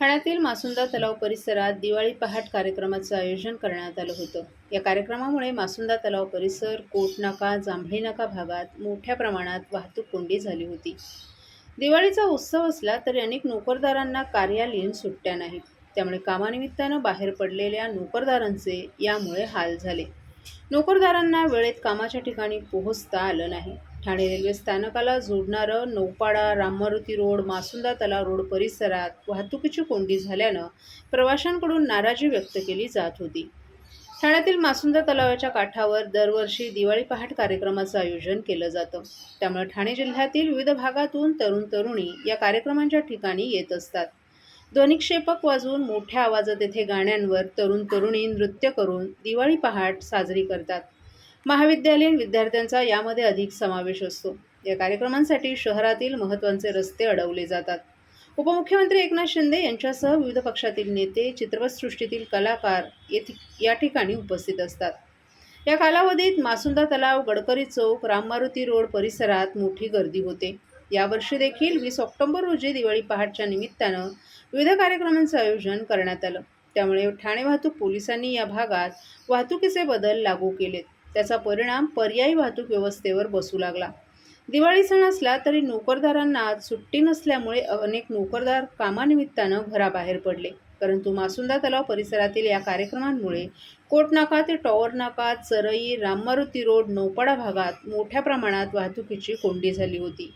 ठाण्यातील मासुंदा तलाव परिसरात दिवाळी पहाट कार्यक्रमाचं आयोजन करण्यात आलं होतं. या कार्यक्रमामुळे मासुंदा तलाव परिसर कोटनाका जांभळी नाका भागात मोठ्या प्रमाणात वाहतूक कोंडी झाली होती. दिवाळीचा उत्सव असला तरी अनेक नोकरदारांना कार्यालयीन सुट्ट्या नाहीत. त्यामुळे कामानिमित्तानं बाहेर पडलेल्या नोकरदारांचे यामुळे हाल झाले. नोकरदारांना वेळेत कामाच्या ठिकाणी पोहोचता आलं नाही. ठाणे रेल्वे स्थानकाला जोडणारं नौपाडा राममारुती रोड मासुंदा तलाव रोड परिसरात वाहतुकीची कोंडी झाल्यानं प्रवाशांकडून नाराजी व्यक्त केली जात होती. ठाण्यातील मासुंदा तलावाच्या काठावर दरवर्षी दिवाळी पहाट कार्यक्रमाचं आयोजन केलं जातं. त्यामुळे ठाणे जिल्ह्यातील विविध भागातून तरुण तरुणी या कार्यक्रमांच्या ठिकाणी येत असतात. ध्वनिक्षेपक वाजवून मोठ्या आवाजात येथे गाण्यांवर तरुण तरुणी नृत्य करून दिवाळी पहाट साजरी करतात. महाविद्यालयीन विद्यार्थ्यांचा यामध्ये अधिक समावेश असतो. या कार्यक्रमांसाठी शहरातील महत्त्वाचे रस्ते अडवले जातात. उपमुख्यमंत्री एकनाथ शिंदे यांच्यासह विविध पक्षातील नेते चित्रपटसृष्टीतील कलाकार येथे या ठिकाणी उपस्थित असतात. या कालावधीत मासुंदा तलाव गडकरी चौक राममारुती रोड परिसरात मोठी गर्दी होते. यावर्षी देखील वीस ऑक्टोबर रोजी दिवाळी पहाटच्या निमित्तानं विविध कार्यक्रमांचं आयोजन करण्यात आलं. त्यामुळे ठाणे वाहतूक पोलिसांनी या भागात वाहतुकीचे बदल लागू केलेत. त्याचा परिणाम पर्यायी वाहतूक व्यवस्थेवर बसू लागला. दिवाळी सण असला तरी नोकरदारांना आज सुट्टी नसल्यामुळे अनेक नोकरदार कामानिमित्तानं घराबाहेर पडले. परंतु मासुंदा तलाव परिसरातील या कार्यक्रमांमुळे कोटनाका ते टॉवर नाका चरई राममारुती रोड नौपाडा भागात मोठ्या प्रमाणात वाहतुकीची कोंडी झाली होती.